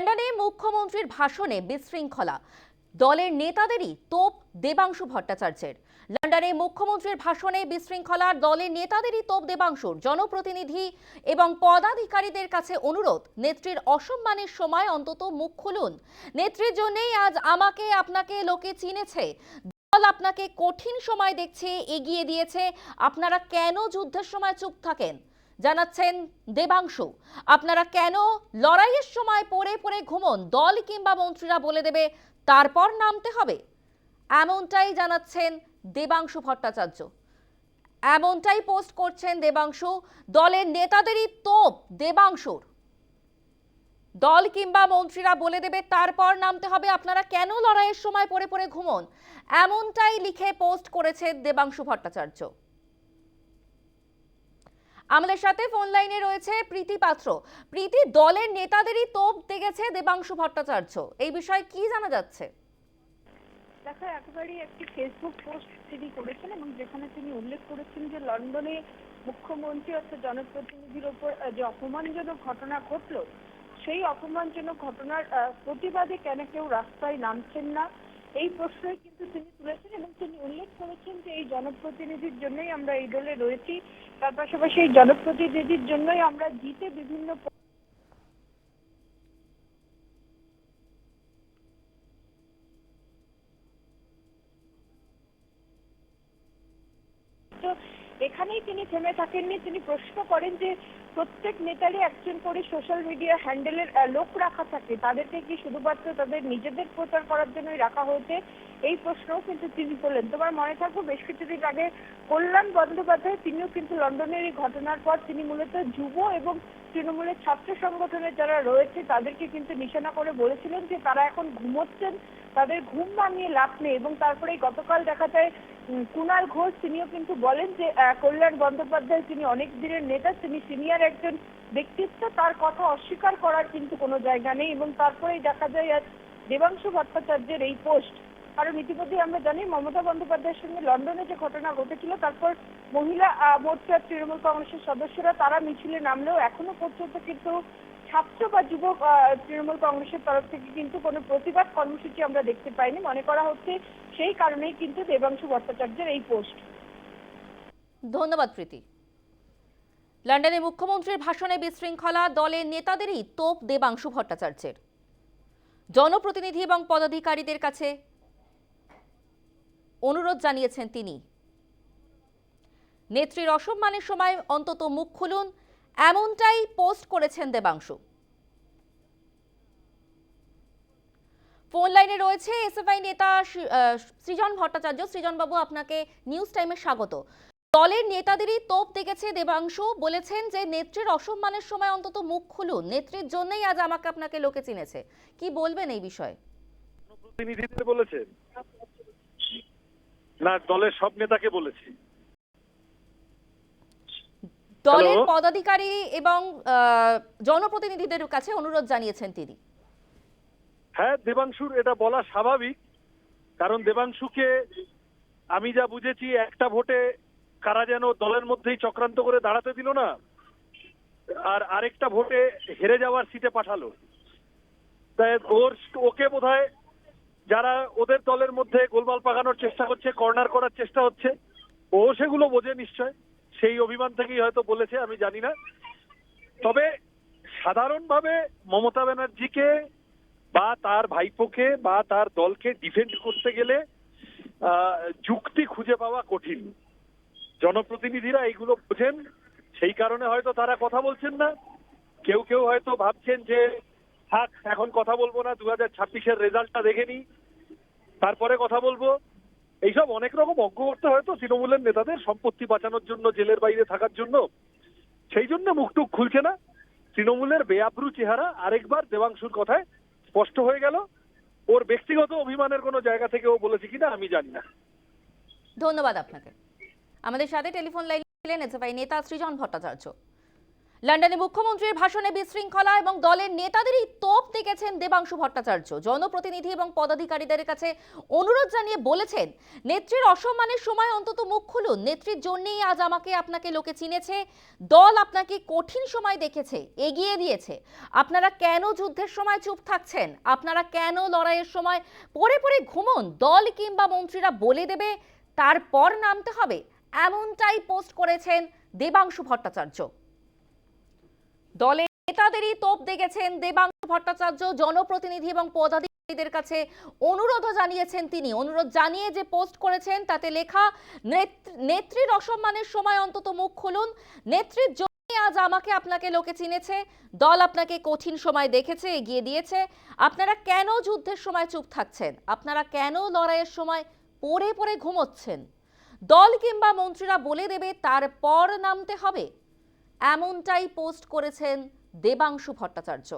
লন্ডনে মুখ্যমন্ত্রীর ভাষণে বিশৃঙ্খলা। দলের নেতাদেরই তোপ দেবাংশু ভট্টাচার্যের। লন্ডনে মুখ্যমন্ত্রীর ভাষণে বিশৃঙ্খলার দলের নেতাদেরই তোপ দেবাংশুর। জনপ্রতিনিধি এবং পদাধিকারীদের কাছে অনুরোধ, নেত্রীর অসম্মানের সময় অন্তত মুখ খুলুন। নেত্রীর জন্যই আজ আমাকে, আপনাকে, লোকে চিনেছে। দল আপনাকে কঠিন সময় দেখছে, এগিয়ে দিয়েছে। আপনারা কেন যুদ্ধের সময় চুপ থাকেন? জানাচ্ছেন দেবাংশু। আপনারা কেন লড়াইয়ের সময় পড়ে পড়ে ঘুমন? দল কিংবা মন্ত্রীরা বলে দেবে, তারপর নামতে হবে। এমনটাই জানাচ্ছেন দেবাংশু ভট্টাচার্য। এমনটাই পোস্ট করছেন দেবাংশু। দলের নেতাদেরই তোপ দেবাংশুর। দল কিংবা মন্ত্রীরা বলে দেবে, তারপর নামতে হবে। আপনারা কেন লড়াইয়ের সময় পড়ে পড়ে ঘুমন? এমনটাই লিখে পোস্ট করেছে দেবাংশু ভট্টাচার্য। আমাদের সাথে ফোন লাইনে রয়েছে প্রীতি পাত্র। প্রীতি, দলের নেতাদেরই তোপ দেখেছে দেবাংশু ভট্টাচার্য। এই বিষয়ে কি জানা যাচ্ছে? দেখো, একেবারেই একটি ফেসবুক পোস্ট তিনি করেছেন এবং যেখানে তিনি উল্লেখ করেছেন যে লন্ডনে মুখ্যমন্ত্রী অর্থাৎ জনপ্রতিনিধির ওপর যে অপমানজনক ঘটনা ঘটলো, সেই অপমানজনক ঘটনার প্রতিবাদে কেন কেউ রাস্তায় নামছেন না? এই প্রশ্নই কিন্তু তিনি তুলেছেন এবং তিনি উল্লেখ করেছেন যে এই জনপ্রতিনিধির জন্যই আমরা এই দলে রয়েছি। তার পাশাপাশি এই জনপ্রতিনিধির জন্যই আমরা জিতে বিভিন্ন এখানেই তিনি থেমে থাকেননি। তিনি প্রশ্ন করেন যে প্রত্যেক নেতারই একজন করে সোশ্যাল মিডিয়া হ্যান্ডেলের লোক রাখা থাকে। তাদেরকে কি শুধুমাত্র তাদের নিজেদের প্রচার করার জন্যই রাখা হয়েছে? এই প্রশ্নও কিন্তু তিনি তোলেন। তোমার মনে থাকব, বেশ কিছুদিন আগে কল্যাণ বন্দ্যোপাধ্যায়, তিনিও কিন্তু লন্ডনের এই ঘটনার পর তিনি মূলত যুব এবং তৃণমূলের ছাত্র সংগঠনের যারা রয়েছে, তাদেরকে কিন্তু নিশানা করে বলেছিলেন যে তারা এখন ঘুমোচ্ছেন, তাদের ঘুম ভাঙিয়ে লাভ নেই এবং তারপরে গতকাল দেখা যায় কুণাল ঘোষ, তিনিও কিন্তু বলেন যে কল্যাণ বন্দ্যোপাধ্যায় তিনি অনেক দিনের নেতা, তিনি সিনিয়র একজন ব্যক্তিত্ব, তার কথা অস্বীকার করার কিন্তু কোনো জায়গা নেই এবং তারপরেই দেখা যায় আজ দেবাংশু ভট্টাচার্যের এই পোস্ট। কারণ ইতিমধ্যে আমরা জানি, মমতা বন্দ্যোপাধ্যায়ের সঙ্গে লন্ডনে যে ঘটনা ঘটেছিল, তারপর মহিলা মোর্চার তৃণমূল কংগ্রেসের সদস্যরা তারা মিছিলে নামলেও এখনও পর্যন্ত কিন্তু ছাত্র বা যুবক তৃণমূল কংগ্রেসের তরফ থেকে কিন্তু কোনো প্রতিবাদ কর্মসূচি আমরা দেখতে পাইনি। মনে করা হচ্ছে সেই কারণেই কিন্তু দেবাংশু ভট্টাচার্যের এই পোস্ট। ধন্যবাদ, প্রীতি। লন্ডনে মুখ্যমন্ত্রীর ভাষণে বিশৃঙ্খলা, দলের নেতাদেরই তোপ দেবাংশু ভট্টাচার্যের। জনপ্রতিনিধি এবং পদাধিকারীদের কাছে অনুরোধ জানিয়েছেন তিনি। নেত্রীর অসম্মানের সময় অন্তত মুখ খুলুন এমনটাই পোস্ট করেছেন দেবাংশু। ফোন লাইনে রয়েছে এসএফআই নেতা সৃজন ভট্টাচার্য। সৃজনবাবু, আপনাকে নিউজ টাইমে স্বাগত। দলের নেতাদেরই তোপ দেখেছে দেবাংশু। বলেছেন যে, নেত্রীর অসম্মানের সময় অন্তত মুখ খুলুন। নেত্রীর জন্যই আজ আমাকে আপনাকে লোকে চিনেছে। কি বলবেন এই বিষয়ে? প্রতিনিধিদের বলেছেন। না, দলের সব নেতাকে বলেছি। দলের পদাধিকারী এবং জনপ্রতিনিধিদের কাছে অনুরোধ জানিয়েছেন তিনি। হ্যাঁ দেবাংশুর এটা বলা স্বাভাবিক কারণ দেবাংশুকে আমি যা বুঝেছি একটা ভোটে কারা যেন দলের মধ্যেই চক্রান্ত করে দাঁড়াতে দিল না আর আরেকটা ভোটে হেরে যাওয়ার সিটে পাঠালো। তাই ওর ওকে বোধহয় যারা ওদের দলের মধ্যে গোলমাল পাকানোর চেষ্টা করছে কর্নার করার চেষ্টা হচ্ছে ও সেগুলো বোঝে নিশ্চয়। সেই অভিমান থেকেই হয়তো বলেছে, আমি জানি না। তবে সাধারণভাবে মমতা ব্যানার্জিকে বা তার ভাইপোকে বা তার দলকে ডিফেন্ড করতে গেলে যুক্তি খুঁজে পাওয়া কঠিন। জনপ্রতিনিধিরা এইগুলো বোঝেন, সেই কারণে হয়তো তারা কথা বলছেন না। কেউ কেউ হয়তো ভাবছেন যে, থাক, এখন কথা বলব না, দু হাজার ছাব্বিশের রেজাল্টটা দেখে নিই। তারপরে কথা বলব। এইসব অনেক রকম অজ্ঞ করতে হয়তো তৃণমূলের নেতাদের সম্পত্তি বাঁচানোর জন্য, জেলের বাইরে থাকার জন্য। সেই জন্য মুখটুক খুলছে না। তৃণমূলের বেআব্রু চেহারা আরেকবার দেবাংশুর কথায় স্পষ্ট হয়ে গেল। ওর ব্যক্তিগত অভিমানের কোনো জায়গা থেকে ও বলেছে কিনা আমি জানি না। ধন্যবাদ আপনাকে। আমাদের সাথে টেলিফোন লাইন ছিলেন এসএফআই নেতা সৃজন ভট্টাচার্য। লন্ডনে মুখ্যমন্ত্রীর ভাষণে বিশৃঙ্খলা এবং দলের নেতাদেরই তোপ দেখেছেন দেবাংশু ভট্টাচার্য। জনপ্রতিনিধি এবং পদাধিকারীদের কাছে অনুরোধ জানিয়ে বলেছেন, নেত্রীর অসম্মানের সময় অন্তত মুখ খুলুন। নেত্রীর জন্যই আজ আমাকে আপনাকে লোকে চিনেছে, দল আপনাকে কঠিন সময় দেখেছে, এগিয়ে দিয়েছে। আপনারা কেন যুদ্ধের সময় চুপ থাকছেন? আপনারা কেন লড়াইয়ের সময় পরে পরে ঘুমন? দল কিংবা মন্ত্রীরা বলে দেবে, তারপর নামতে হবে। এমনটাই পোস্ট করেছেন দেবাংশু ভট্টাচার্য। দলের নেতাদেরই তোপ দেখেছেন দেবাংশু ভট্টাচার্য, জনপ্রতিনিধি এবং পদাধিকারীদের কাছে অনুরোধও জানিয়েছেন তিনি। অনুরোধ জানিয়ে যে পোস্ট করেছেন, তাতে লেখা, নেত্র- নেত্রীর অসম্মানের সময় অন্তত মুখ খুলুন। নেত্রীর আজ আমাকে আপনাকে লোকে চিনেছে। দল আপনাকে কঠিন সময় দেখেছে, এগিয়ে দিয়েছে। আপনারা কেন যুদ্ধের সময় চুপ থাকছেন? আপনারা কেন লড়াইয়ের সময় পড়ে পড়ে ঘুমোচ্ছেন? দল কিংবা মন্ত্রীরা বলে দেবে, তারপর নামতে হবে। এমনটাই পোস্ট করেছেন দেবাংশু ভট্টাচার্য।